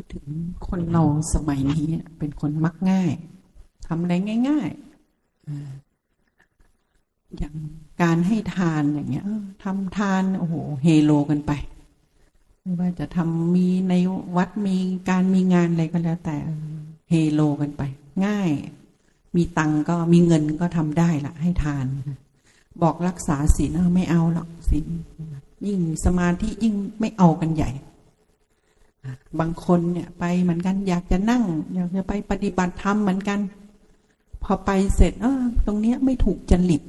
พูดถึงคนเราสมัยนี้เป็นคนมักง่ายทำอะไรง่ายๆอย่างการให้ทานอย่างเงี้ยทำทานโอ้โหเฮโลกันไปไม่ว่าจะทำมีในวัดมีการมีงานอะไรก็แล้ว แต่เฮโลกันไป ง่าย มีตังก็มีเงินก็ทำได้ละให้ทาน บอกรักษาศีลไม่เอาหรอกศีลยิ่งสมาธิยิ่งไม่เอากันใหญ่ บางคนเนี่ยไปเหมือนกันอยากจะนั่ง อยากจะไปปฏิบัติธรรมเหมือนกัน พอไปเสร็จเออตรงเนี้ยไม่ถูกจริต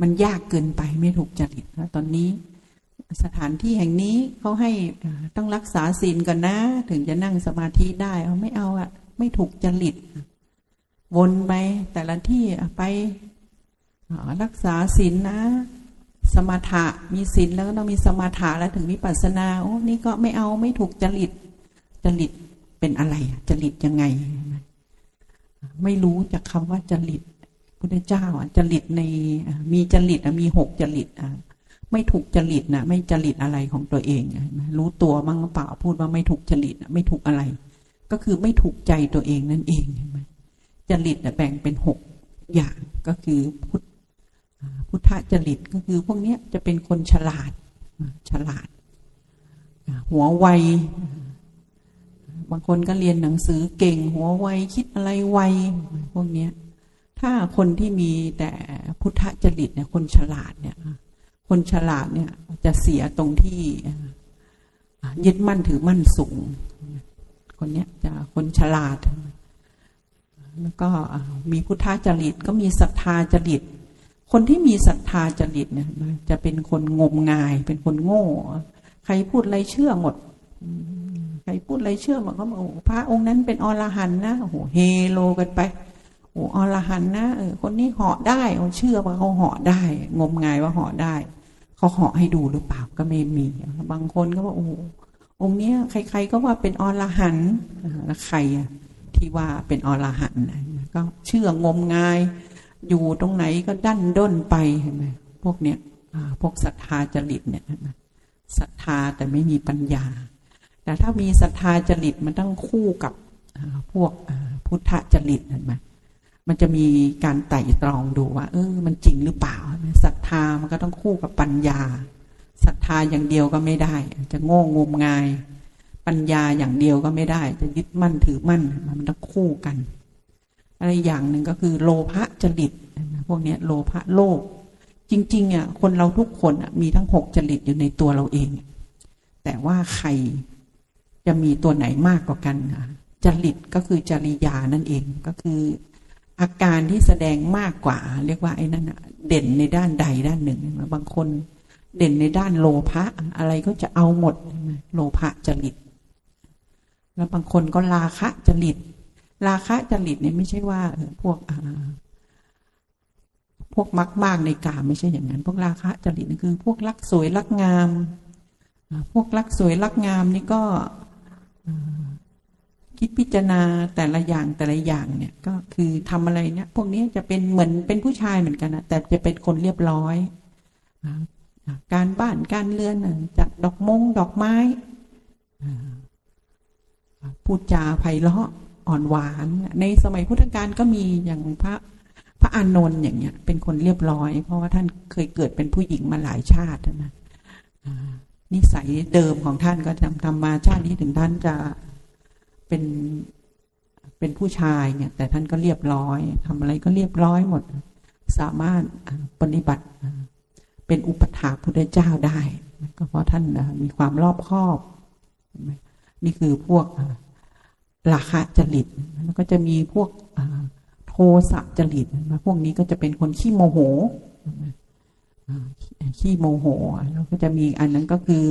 มันยากเกินไปไม่ถูกจริตแล้วตอนนี้ สถานที่แห่งนี้เขาให้ต้องรักษาศีลก่อนนะ ถึงจะนั่งสมาธิได้เอาไม่เอาอะไม่ถูกจริตวนไปแต่ละที่ไปรักษาศีลนะ สมถะมีศีลแล้วก็ต้องมีสมถะแล้วถึงวิปัสสนาโอ้นี่ก็ไม่เอาไม่ถูกจริตจริตเป็นอะไรจริตยังไง ไม่รู้จากคาว่าจริตพุทธเจ้าจริตในมีจริตมีหกจริตไม่ถูกจริตนะไม่จริตอะไรของตัวเองรู้ตัวมั้งเปล่าพูดว่าไม่ถูกจริตไม่ถูกอะไร ก็คือไม่ถูกใจตัวเองนั่นเองจริตแบ่งเป็นหกอย่างก็คือพุท พุทธจริตก็คือพวกนี้จะเป็นคนฉลาดฉลาด หัวไว บางคนก็เรียนหนังสือเก่ง หัวไวคิดอะไรไวพวกนี้ถ้าคนที่มีแต่พุทธจริตเนี่ยคนฉลาดเนี่ยคนฉลาดเนี่ยจะเสียตรงที่ยึดมั่นถือมั่นสูง คนนี้จะคนฉลาด แล้วก็มีพุทธจริตก็มีศรัทธาจริต คนที่มีศรัทธาจริตเนี่ยจะเป็นคนงมงาย เป็นคนโง่ ใครพูดอะไรเชื่อหมด ใครพูดอะไรเชื่อหมดเขาบอกพระองค์นั้นเป็นอรหันนะโอ้โหเฮโลกันไปโอ้อรหันนะเออคนนี้เหาะได้เขาเชื่อว่าเขาเหาะได้ งมงายว่าเหาะได้เขาเหาะให้ดูหรือเปล่าก็ไม่มี บางคนก็ว่าโอ้องค์เนี้ยใคร ๆ ก็ว่าเป็นอรหันแล้วใครที่ว่าเป็นอรหันก็เชื่องมงาย อยู่ตรงไหนก็ดันด้นไปเห็นไหมพวกเนี้ยพวกศรัทธาจริตเนี่ยศรัทธาแต่ไม่มีปัญญา แต่ถ้ามีศรัทธาจริตมันต้องคู่กับพวกพุทธจริตเห็นไหมมันจะมีการไต่ตรองดูว่า เออ มันจริงหรือเปล่าศรัทธามันก็ต้องคู่กับปัญญาศรัทธาอย่างเดียวก็ไม่ได้ จะโง่งมงาย ปัญญาอย่างเดียวก็ไม่ได้ จะยึดมั่นถือมั่นมันต้องคู่กัน อะไรอย่างหนึ่งก็คือโลภะจริตพวกนี้โลภะโลภจริงๆอะคนเราทุกคนอะมีทั้งหกจริตอยู่ในตัวเราเอง แต่ว่าใครจะมีตัวไหนมากกว่ากันค่ะจริตก็คือจริยานั่นเองก็คืออาการที่แสดงมากกว่า เรียกว่าไอ้นั่นเด่นในด้านใดด้านหนึ่ง บางคนเด่นในด้านโลภะอะไรก็จะเอาหมด โลภะจริต แล้วบางคนก็ราคะจริต ราคะจริตเนี่ยไม่ใช่ว่าพวกพวกมักมากในกามไม่ใช่อย่างนั้น พวกราคะจริตนี่คือ พวกรักสวยรักงาม พวกรักสวยรักงามนี่ก็คิดพิจารณาแต่ละอย่างแต่ละอย่างเนี่ยก็คือทำอะไรเนี่ย พวกนี้จะเป็นเหมือนเป็นผู้ชายเหมือนกันนะแต่จะเป็นคนเรียบร้อยการบ้านการเรือนจัดดอกมงดอกไม้พูดจาไพเราะ อ่อนหวาน ในสมัยพุทธกาลก็มีอย่างพระพระอานนท์อย่างเงี้ย เป็นคนเรียบร้อย เพราะว่าท่านเคยเกิดเป็นผู้หญิงมาหลายชาตินะนิสัยเดิมของท่านก็ทำทำมาชาตินี้ถึงท่านจะเป็นเป็นผู้ชายเนี่ย แต่ท่านก็เรียบร้อยทำอะไรก็เรียบร้อยหมด สามารถปฏิบัติเป็นอุปถาพุทธเจ้าได้ ก็เพราะท่านมีความรอบคอบ นี่คือพวก ราคะจริตแล้วก็จะมีพวกโทสะจริตพวกนี้ก็จะเป็นคนขี้โมโหขี้โมโหแล้วก็จะมีอันนั้นก็คือ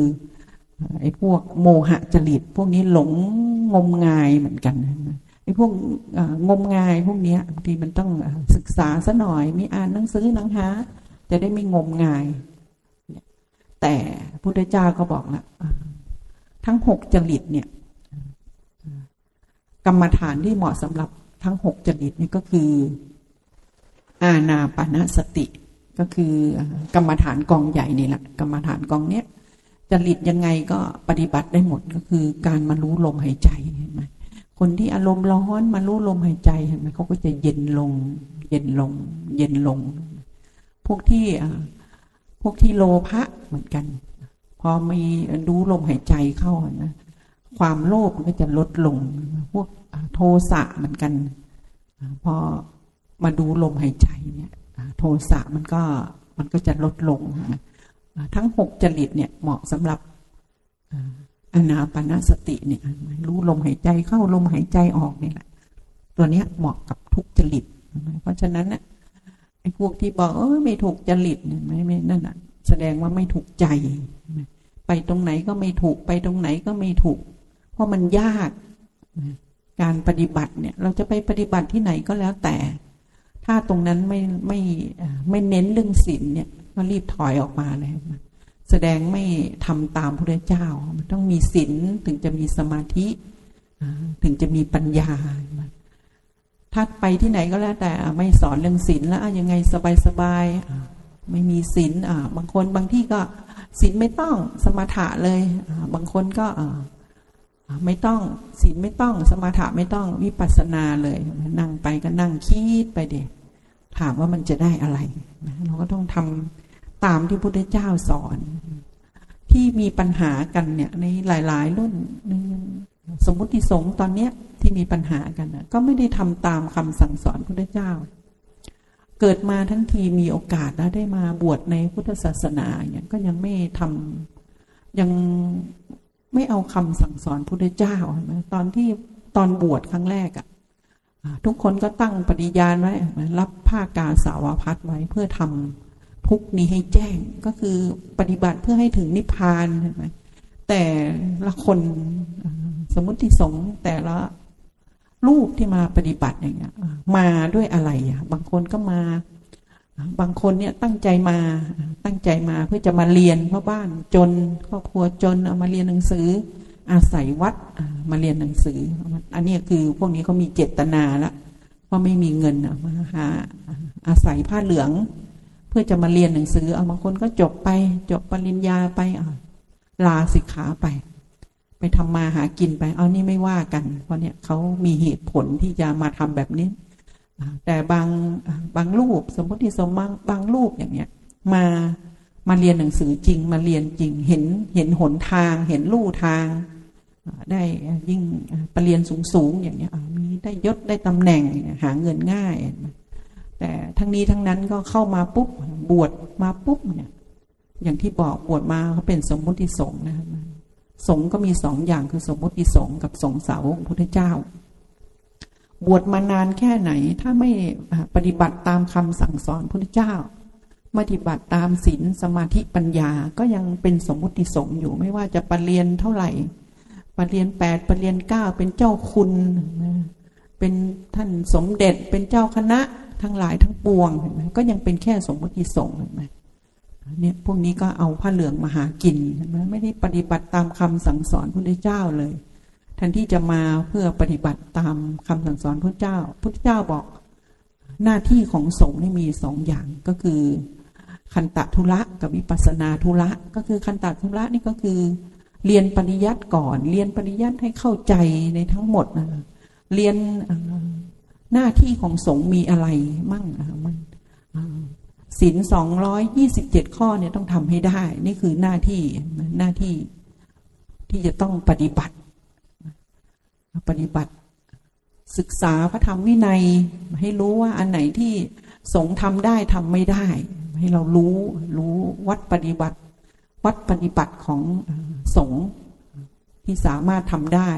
ไอ้พวกโมหะจริต พวกนี้หลงงมงายเหมือนกันไอ้พวกงมงายพวกนี้บางทีมันต้องศึกษาซะหน่อย มีอ่านหนังสือหนังหาจะได้ไม่งมงาย แต่พุทธเจ้าก็บอกละทั้งหกจริตเนี่ย กรรมฐานที่เหมาะสำหรับทั้งหกจริตนี่ก็คือ อาณาปณะสติ ก็คือกรรมฐานกองใหญ่นี่แหละกรรมฐานกองเนี้ยจริตยังไงก็ปฏิบัติได้หมดก็คือการมารู้ลมหายใจเห็นไหมคนที่อารมณ์ร้อนมารู้ลมหายใจเห็นไหมเขาก็จะเย็นลง เย็นลง เย็นลง พวกที่พวกที่โลภะเหมือนกัน พอมีรู้ลมหายใจเข้านะ ความโลภมันก็จะลดลง พวกโทสะเหมือนกัน พอมาดูลมหายใจเนี่ยโทสะมันก็มันก็จะลดลง ทั้งหกจริตเนี่ยเหมาะสำหรับอนาปนาสติเนี่ยรู้ลมหายใจเข้าลมหายใจออกเนี่ยแหละตัวเนี้ยเหมาะกับทุกจริต เพราะฉะนั้นเนี่ยไอ้พวกที่บอกเออไม่ถูกจริตเนี่ยไม่ไม่นั่นอะแสดงว่าไม่ถูกใจ ไปตรงไหนก็ไม่ถูกไปตรงไหนก็ไม่ถูก เพราะมันยากการปฏิบัติเนี่ย เราจะไปปฏิบัติที่ไหนก็แล้วแต่ ถ้าตรงนั้นไม่ไม่ไม่เน้นเรื่องศีลเนี่ย ก็รีบถอยออกมาเลยแสดงไม่ทำตามพระเจ้า มันต้องมีศีลถึงจะมีสมาธิถึงจะมีปัญญา ถ้าไปที่ไหนก็แล้วแต่ไม่สอนเรื่องศีลแล้วยังไงสบายๆไม่มีศีลบางคนบางที่ก็ศีลไม่ต้องสมาถะเลยบางคนก็ ไม่ต้องศีลไม่ต้องสมาถะไม่ต้องวิปัสสนาเลย นั่งไปก็นั่งคิดไปเด็กถามว่ามันจะได้อะไรเราก็ต้องทำตามที่พุทธเจ้าสอน ที่มีปัญหากันเนี่ยในหลาย ๆ รุ่น สมมติสงฆ์ตอนเนี้ยที่มีปัญหากันก็ไม่ได้ทำตามคำสั่งสอนพุทธเจ้า เกิดมาทั้งทีมีโอกาสแล้วได้มาบวชในพุทธศาสนาเนี่ยก็ยังไม่ทำยัง ไม่เอาคำสั่งสอนพุทธเจ้า ตอนที่ตอนบวชครั้งแรกอะ่ะ ทุกคนก็ตั้งปฏิญาณไว้รับผ้ากาสาวพัดไว้เพื่อทำทุกนี้ให้แจ้งก็คือปฏิบัติเพื่อให้ถึงนิพพานใช่ไหมแต่ละคนสมมติสงแต่ละรูปที่มาปฏิบัติอย่างเงี้ยมาด้วยอะไรอะ บางคนก็มา บางคนเนี่ยตั้งใจมาตั้งใจมาเพื่อจะมาเรียนเพราะบ้านจนครอบครัวจนเอามาเรียนหนังสือ อาศัยวัดมาเรียนหนังสือ อันนี้คือพวกนี้เขามีเจตนาล้วว่าไม่มีเงินมาหาอาศัยผ้าเหลือง เพื่อจะมาเรียนหนังสือเอาบางคนก็จบไปจบปริญญาไปลาสิกขาไป ไปทำมาหากินไป เอานี่ไม่ว่ากัน เพราะเนี่ยเขามีเหตุผลที่จะมาทำแบบนี้ แต่บางบางรูปสมมติสมบางบางรูปอย่างเนี้ยมามาเรียนหนังสือจริงมาเรียนจริงเห็นเห็นหนทาง เห็นลู่ทาง ได้ยิ่งปรริญญาสูงสูงอย่างเนี้ยมีได้ยศได้ตำแหน่งหาเงินง่าย แต่ทั้งนี้ทั้งนั้นก็เข้ามาปุ๊บบวชมาปุ๊บเนี่ยอย่างที่บอกบวชมาเขาเป็นสมมุติสงฆ์นะครับสงฆ์ก็มีสองอย่างคือสมมติสงฆ์กับสงสาวกพุทธเจ้า บวชมานานแค่ไหน ถ้าไม่ปฏิบัติตามคำสั่งสอนพุทธเจ้าปฏิบัติตามศีลสมาธิปัญญาก็ยังเป็นสมมติสงฆ์อยู่ไม่ว่าจะปรริญญาเท่าไหร่ปรริญญาแปดปรริญญาเก้าเป็นเจ้าคุณเป็นท่านสมเด็จเป็นเจ้าคณะทั้งหลายทั้งปวงก็ยังเป็นแค่สมมติสงฆ์เห็นไหมเนี่ยพวกนี้ก็เอาผ้าเหลืองมาหากินไม่ได้ปฏิบัติตามคำสั่งสอนพระเจ้าเลย แทนที่จะมาเพื่อปฏิบัติตามคำสั่งสอนพระเจ้าพระเจ้าบอกหน้าที่ของสงฆ์นี่มีสองอย่างก็คือ คันตะทุระกับวิปัสนาทุระก็คือคันตะทุระนี่ก็คือ เรียนปริยัติก่อน เรียนปริยัติให้เข้าใจในทั้งหมดนะเรียนหน้าที่ของสงฆ์มีอะไรมั่งมันศีลสองร้อยยี่สิบเจ็ดข้อเนี่ยต้องทำให้ได้ นี่คือหน้าที่หน้าที่ที่จะต้องปฏิบัติ ปฏิบัติ ศึกษาพระธรรมวินัย ให้รู้ว่าอันไหนที่สงทำได้ทำไม่ได้ ให้เรารู้รู้วัดปฏิบัติ วัดปฏิบัติของสงที่สามารถทำได้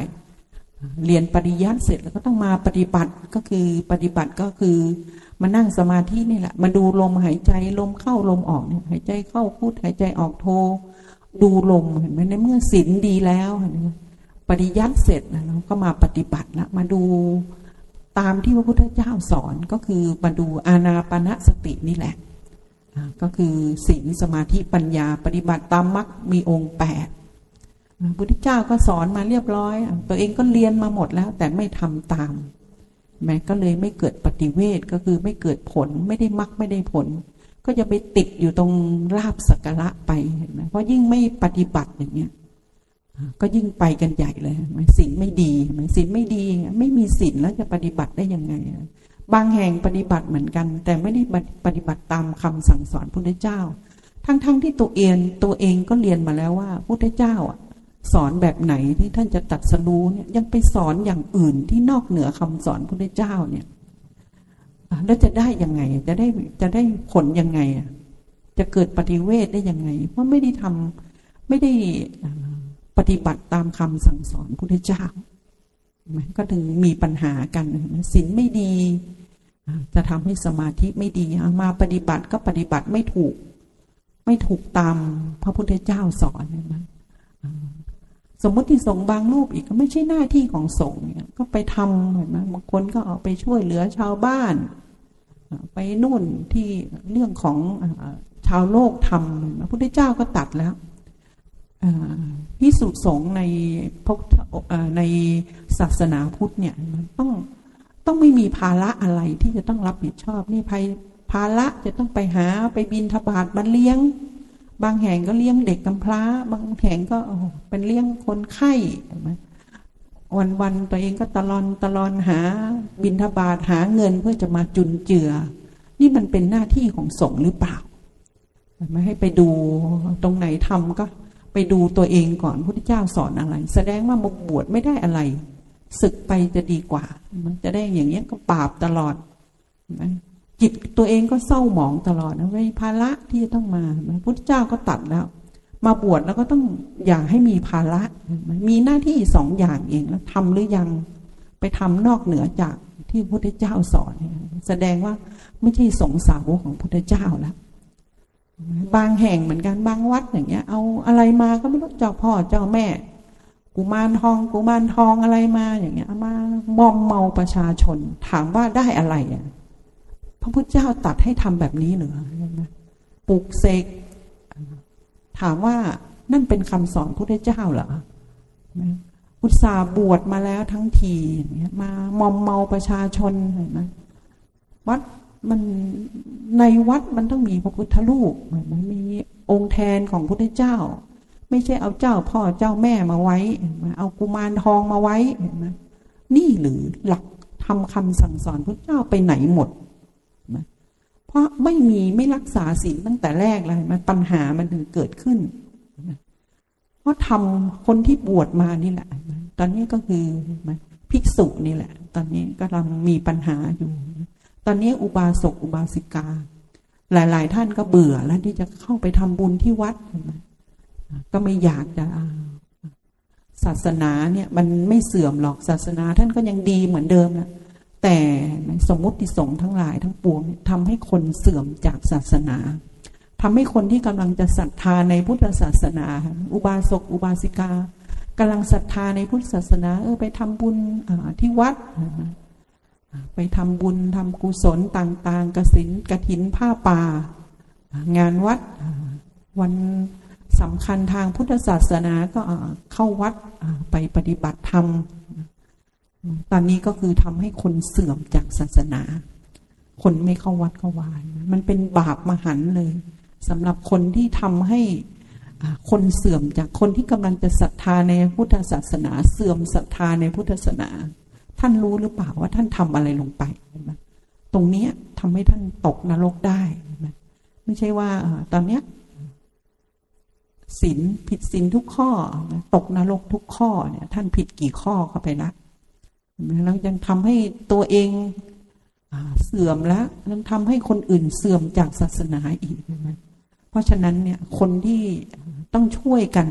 เรียนปริยัติเสร็จแล้วก็ต้องมาปฏิบัติก็คือปฏิบัติก็คือมานั่งสมาธินี่แหละมาดูลมหายใจลมเข้าลมออกเนี่ยหายใจเข้าพูดหายใจออกโทดูลมเห็นไหมในเมื่อศีลดีแล้วเห็นไหม ปฏิยัติเสร็จนะเราก็มาปฏิบัติละมาดูตามที่พระพุทธเจ้าสอนก็คือมาดูอานาปณะสตินี่แหละ ก็คือศีลสมาธิปัญญาปฏิบัติตามมรรคมีองค์แปดพระพุทธเจ้าก็สอนมาเรียบร้อย ตัวเองก็เรียนมาหมดแล้วแต่ไม่ทำตาม แม้ก็เลยไม่เกิดปฏิเวทก็คือไม่เกิดผลไม่ได้มักไม่ได้ผล ก็จะไปติดอยู่ตรงลาบสักระไปเห็นไหมเพราะยิ่งไม่ปฏิบัติอย่างเงี้ย ก็ยิ่งไปกันใหญ่เลยศีลไม่ดีศีลไม่ดี ไม่มีศีลแล้วจะปฏิบัติได้ยังไง บางแห่งปฏิบัติเหมือนกัน แต่ไม่ได้ปฏิบัติตามคำสั่งสอนพุทธเจ้า ทั้งๆทที่ตัวเองตัวเองก็เรียนมาแล้วว่าพุทธเจ้าสอนแบบไหนที่ท่านจะตัดสรู้เนี่ยยังไปสอนอย่างอื่นที่นอกเหนือคำสอนพุทธเจ้าเนี่ยแล้วจะได้ยังไงจะได้จะได้ผลยังไงจะเกิดปฏิเวทได้ยังไง เพราะไม่ได้ทำไม่ได้ ปฏิบัติตามคำสั่งสอนพุทธเจ้าก็ถึงมีปัญหากันศีลไม่ดี จะทำให้สมาธิไม่ดีมาปฏิบัติก็ปฏิบัติไม่ถูก ไม่ถูกตามพระพุทธเจ้าสอนนะสมมติที่สงบางรูปอีกก็ไม่ใช่หน้าที่ของสงฆ์เนี่ยก็ไปทำเห็นไหมบางคนก็เอาไปช่วยเหลือชาวบ้าน ไปนู่นที่เรื่องของชาวโลกทำพระพุทธเจ้าก็ตัดแล้ว พิสุสงในพในศาสนาพุทธเนี่ยมันต้องต้องไม่มีภาระอะไรที่จะต้องรับผิดชอบนี่ภายภาระจะต้องไปหาไปบินทบาทบันเลี้ยง บางแห่งก็เลี้ยงเด็กกำพร้า บางแห่งก็เป็นเลี้ยงคนไข้วันวันตัวเองก็ตะลอนตะลอนหาบินทบาทหาเงินเพื่อจะมาจุนเจือ นี่มันเป็นหน้าที่ของสงฆ์หรือเปล่าไม่ให้ไปดูตรงไหนทำก็ ไปดูตัวเองก่อนพุทธเจ้าสอนอะไร แสดงว่ามาบวชไม่ได้อะไร ศึกไปจะดีกว่า มันจะได้อย่างเงี้ยก็ปราบตลอดจิตตัวเองก็เศร้าหมองตลอดนะไม่ภาระที่จะต้องมาพุทธเจ้าก็ตัดแล้ว มาบวชแล้วก็ต้องอย่าให้มีภาระมีหน้าที่สองอย่างเองแล้วทำหรือยังไปทำนอกเหนือจากที่พุทธเจ้าสอน แสดงว่าไม่ใช่สงสาวกของพุทธเจ้าแล้ว บางแห่งเหมือนกันบางวัดอย่างเงี้ย เอาอะไรมาก็ไม่รู้เจ้าพ่อเจ้าแม่ กุมารทองกุมารทองอะไรมาอย่างเงี้ยมามอมเมาประชาชน ถามว่าได้อะไรอะพระพุทธเจ้าตัดให้ทำแบบนี้เหรอปลุกเสกถามว่านั่นเป็นคำสอนพระพุทธเจ้าเหรออุตสาบวชมาแล้วทั้งทีมามอมเมาประชาชนเห็นไหมวัด มันในวัดมันต้องมีพระพุทธรูปมันมีองค์แทนของพระพุทธเจ้า ไม่ใช่เอาเจ้าพ่อเจ้าแม่มาไว้ เอากุมารทองมาไว้เห็นไหมนี่หรือหลักทำคำสั่งสอนพระเจ้าไปไหนหมด เพราะไม่มีไม่รักษาศีลตั้งแต่แรกเลยมันปัญหามันถึงเกิดขึ้น เพราะทำคนที่บวชมานี่แหละ ตอนนี้ก็คือภิกษุนี่แหละ ตอนนี้กำลังมีปัญหาอยู่ ตอนนี้อุบาสกอุบาสิกา หลาย ๆ ท่านก็เบื่อแล้วที่จะเข้าไปทำบุญที่วัดก็ไม่อยากจะศาสนาเนี่ยมันไม่เสื่อมหรอกศาสนาท่านก็ยังดีเหมือนเดิมนะแต่สมมติสงฆ์ทั้งหลายทั้งปวงทำให้คนเสื่อมจากศาสนาทำให้คนที่กำลังจะศรัทธาในพุทธศาสนา อุบาสกอุบาสิกากำลังศรัทธาในพุทธศาสนา เออไปทำบุญที่วัด ไปทำบุญทำกุศลต่างๆกสินกระถินผ้าป่า งานวัดวันสำคัญทางพุทธศาสนาก็เข้าวัดไปปฏิบัติธรรม ตอนนี้ก็คือทำให้คนเสื่อมจากศาสนา คนไม่เข้าวัดเข้าวายมันเป็นบาปมหันเลยสำหรับคนที่ทำให้คนเสื่อมจากคนที่กำลังจะศรัทธาในพุทธศาสนา เสื่อมศรัทธาในพุทธศาสนา ท่านรู้หรือเปล่าว่าท่านทำอะไรลงไปตรงนี้ทำให้ท่านตกนรกได้ไมไม่ใช่ว่าตอนเนี้ยศีลผิดศีลทุกข้อ ตกนรกทุกข้อเนี่ย ท่านผิดกี่ข้อเข้าไปละแล้วยังทำให้ตัวเองเสื่อมแล้วยังทำให้คนอื่นเสื่อมจากศาสนาอีกนะเพราะฉะนั้นเนี่ยคนที่ต้องช่วยกัน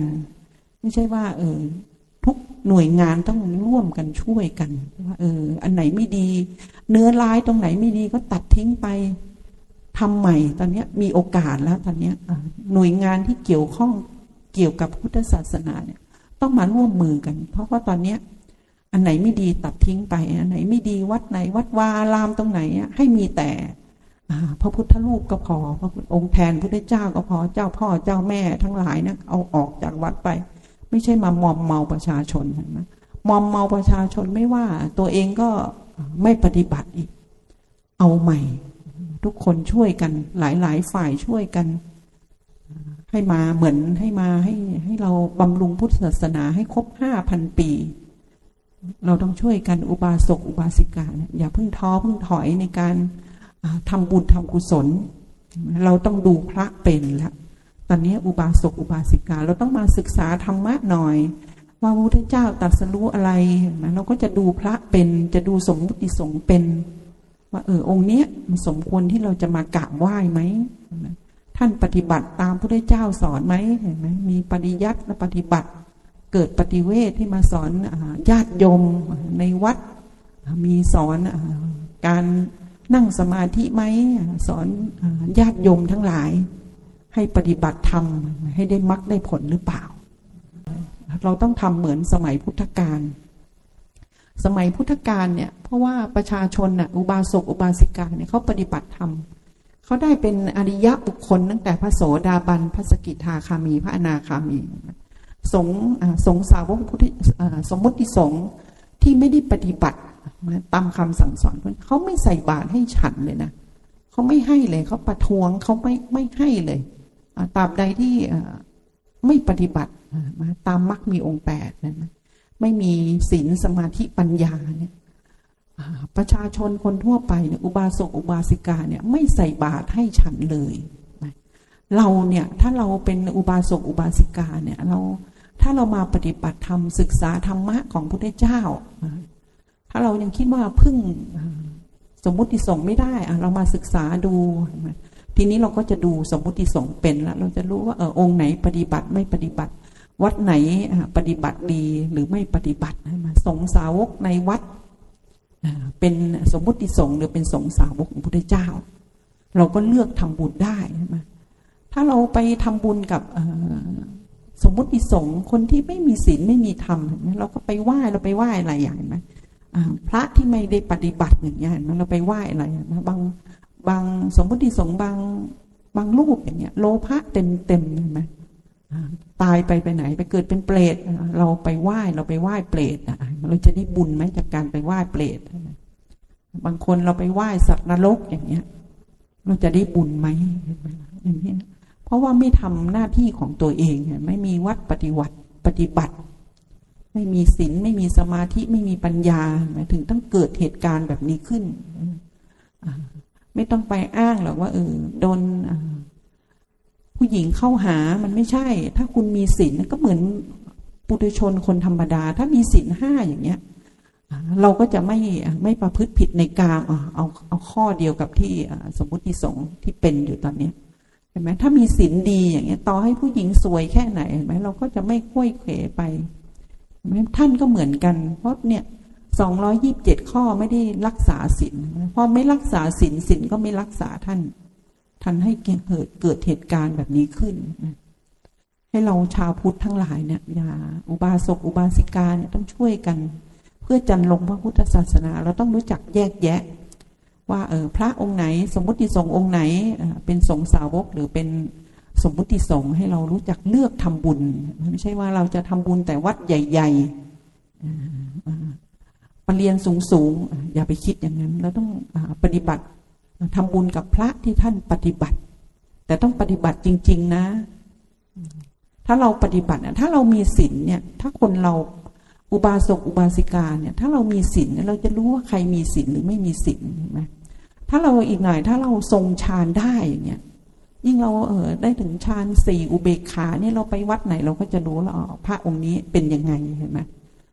ไม่ใช่ว่า เออ หน่วยงานต้องร่วมกันช่วยกันว่าเออ อันไหนไม่ดี เนื้อร้ายตรงไหนไม่ดีก็ตัดทิ้งไปทำใหม่ตอนนี้มีโอกาสแล้วตอนนี้หน่วยงานที่เกี่ยวข้องเกี่ยวกับพุทธศาสนาเนี่ย ต้องมาร่วมมือกัน เพราะว่าตอนเนี้ยอันไหนไม่ดีตัดทิ้งไป อันไหนไม่ดีวัดไหน วัดวาลามตรงไหนให้มีแต่พระพุทธรูปก็พอพระองค์แทนพุทธเจ้าก็พอเจ้าพ่อเจ้าแม่ทั้งหลายนะเอาออกจากวัดไป ไม่ใช่มามอมเมาประชาชนนะมอมเมาประชาชนไม่ว่า ตัวเองก็ไม่ปฏิบัติอีก เอาใหม่ ทุกคนช่วยกัน หลาย ๆ ฝ่ายช่วยกัน ให้มาเหมือนให้มาให้ให้เราบำรุงพุทธศาสนาให้ครบห้าพันปี เราต้องช่วยกันอุบาสกอุบาสิกา อย่าเพิ่งท้อเพิ่งถอยในการทำบุญทำกุศล เราต้องดูพระเป็นแล้ว ตอนนี้อุบาสกอุบาสิกา เราต้องมาศึกษาธรรมะหน่อย ว่าพระพุทธเจ้าตรัสรู้อะไรนะเราก็จะดูพระเป็นจะดูสมมุติสงฆ์เป็น ว่าเออองค์เนี้ยมันสมควรที่เราจะมากราบไหว้ไหมท่านปฏิบัติตามพระพุทธเจ้าสอนไหมเห็นไหมมีปฏิยัติและปฏิบัติเกิดปฏิเวทที่มาสอนญาติโยมในวัด มีสอนการนั่งสมาธิไหมสอนญาติโยมทั้งหลาย ให้ปฏิบัติธรรมให้ได้มรรคได้ผลหรือเปล่า เราต้องทำเหมือนสมัยพุทธกาลสมัยพุทธกาลเนี่ยเพราะว่าประชาชนน่ะอุบาสกอุบาสิกาเนี่ยเขาปฏิบัติธรรมเขาได้เป็นอริยะบุคคลตั้งแต่พระโสดาบันพระสกิทาคามี พระอนาคามี สงสงสาวกพุทธสมมติสงที่ไม่ได้ปฏิบัติตามคำสั่งสอนเขาไม่ใส่บาตรให้ฉันเลยนะเขาไม่ให้เลยเขาประท้วงเขาไม่ไม่ให้เลย ตาบใดที่ไม่ปฏิบัติตามมรรคมีองค์แปดนะไม่มีศีลสมาธิปัญญาเนี่ยประชาชนคนทั่วไปเนี่ยอุบาสกอุบาสิกาเนี่ยไม่ใส่บาตรให้ฉันเลยเราเนี่ยถ้าเราเป็นอุบาสกอุบาสิกาเนี่ยเราถ้าเรามาปฏิบัติธรรมศึกษาธรรมะของพุทธเจ้า ถ้าเรายังคิดว่าพึ่งสมมุติส่งไม่ได้เรามาศึกษาดู ทีนี้เราก็จะดูสมมุติสงเป็นแล้วเราจะรู้ว่าเออองค์ไหนปฏิบัติไม่ปฏิบัติ วัดไหนปฏิบัติดีหรือไม่ปฏิบัติมาสงสาวกในวัดเป็นสมมุติสงหรือเป็นสงสาวกของพระพุทธเจ้า เราก็เลือกทำบุญได้ใช่ไหมถ้าเราไปทำบุญกับสมมติสงคนที่ไม่มีศีลไม่มีธรรมเราก็ไปไหว้เราไปไหว้อะไรอย่างไหมพระที่ไม่ได้ปฏิบัติอย่างเงี้ยเราไปไหว้อะไรนะบาง บางสมมติสงบางบางรูปอย่างเงี้ย โลภะเต็มเต็มใช่ไหมตายไปไปไหน ไปเกิดเป็นเปรตเราไปไหว้เราไปไหว้เปรตเราจะได้บุญไหมจากการไปไหว้เปรตบางคนเราไปไหว้สัตว์นรกอย่างเงี้ย เราจะได้บุญไหมอย่างเงี้ยเพราะว่าไม่ทำหน้าที่ของตัวเองไม่มีวัดปฏิวัติปฏิบัติ ไม่มีศีลไม่มีสมาธิไม่มีปัญญาหมายถึงต้องเกิดเหตุการณ์แบบนี้ขึ้น ไม่ต้องไปอ้างหรอกว่าเออโดนผู้หญิงเข้าหามันไม่ใช่ ถ้าคุณมีศีลก็เหมือนปุถุชนคนธรรมดา ถ้ามีศีลห้าอย่างเงี้ย เราก็จะไม่ไม่ประพฤติผิดในกามเอาเอาข้อเดียวกับที่สมมติสงที่เป็นอยู่ตอนนี้เห็นไหมถ้ามีศีลดีอย่างเงี้ย ต่อให้ผู้หญิงสวยแค่ไหนเห็นไหมเราก็จะไม่ค่อยเขวไปท่านก็เหมือนกัน เพราะเนี่ย สองร้อยี่บเจ็ดข้อไม่ได้รักษาศีลพอไม่รักษาศีลศีลก็ไม่รักษาท่านทันให้เกิดเกิดเหตุการณ์แบบนี้ขึ้น ให้เราชาวพุทธทั้งหลายเนี่ยอย่าอุบาสกอุบาสิกาเนี่ยต้องช่วยกัน เพื่อจันลงพระพุทธศาสนา เราต้องรู้จักแยกแยะ ว่าเออพระองค์ไหน สมมุติสงฆ์องค์ไหนเป็นสงสาวกหรือเป็นสมมุติสงฆ์ให้เรารู้จักเลือกทำบุญ ไม่ใช่ว่าเราจะทำบุญแต่วัดใหญ่ ๆ ปรริญญาสูงๆอย่าไปคิดอย่างนั้น เราต้องปฏิบัติทำบุญกับพระที่ท่านปฏิบัติ แต่ต้องปฏิบัติจริง ๆ นะ ถ้าเราปฏิบัติถ้าเรามีศีลเนี่ย ถ้าคนเราอุบาสกอุบาสิกาเนี่ย ถ้าเรามีศีลเราจะรู้ว่าใครมีศีลหรือไม่มีศีลใช่ไหมถ้าเราอีกหน่อย ถ้าเราทรงฌานได้อย่างเงี้ยยิ่งเราเออได้ถึงฌานสี่อุเบกขาเนี่ยเราไปวัดไหนเราก็จะรู้แล้วพระองค์นี้เป็นยังไงเห็นไหม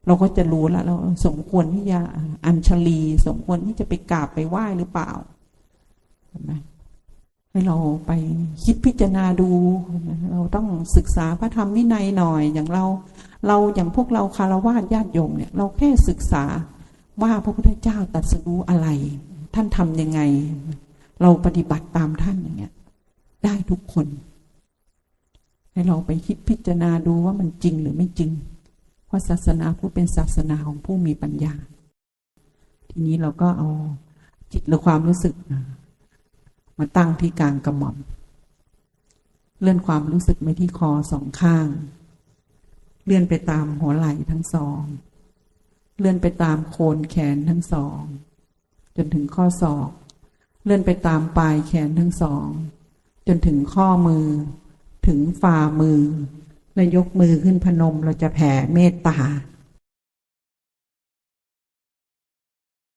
เราก็จะรู้แล้วเราสมควรที่จะอัญชลี สมควรที่จะไปกราบไปไหว้หรือเปล่าให้เราไปคิดพิจารณาดู เราต้องศึกษาพระธรรมวินัยหน่อย อย่างเรา เราอย่างพวกเราคารวะญาติโยมเนี่ย เราแค่ศึกษาว่าพระพุทธเจ้าตรัสรู้อะไร ท่านทำยังไง เราปฏิบัติตามท่านอย่างเงี้ย ได้ทุกคน ให้เราไปคิดพิจารณาดูว่ามันจริงหรือไม่จริง เพราะศาสนาผู้เป็นศาสนาของผู้มีปัญญา ทีนี้เราก็เอาจิตหรือความรู้สึก มาตั้งที่กลางกระหม่อม เลื่อนความรู้สึกไปที่คอสองข้าง เลื่อนไปตามหัวไหล่ทั้งสอง เลื่อนไปตามโคนแขนทั้งสอง จนถึงข้อศอก เลื่อนไปตามปลายแขนทั้งสอง จนถึงข้อมือ ถึงฝ่ามือ แล้วยกมือขึ้นพนมเราจะแผ่เมตตา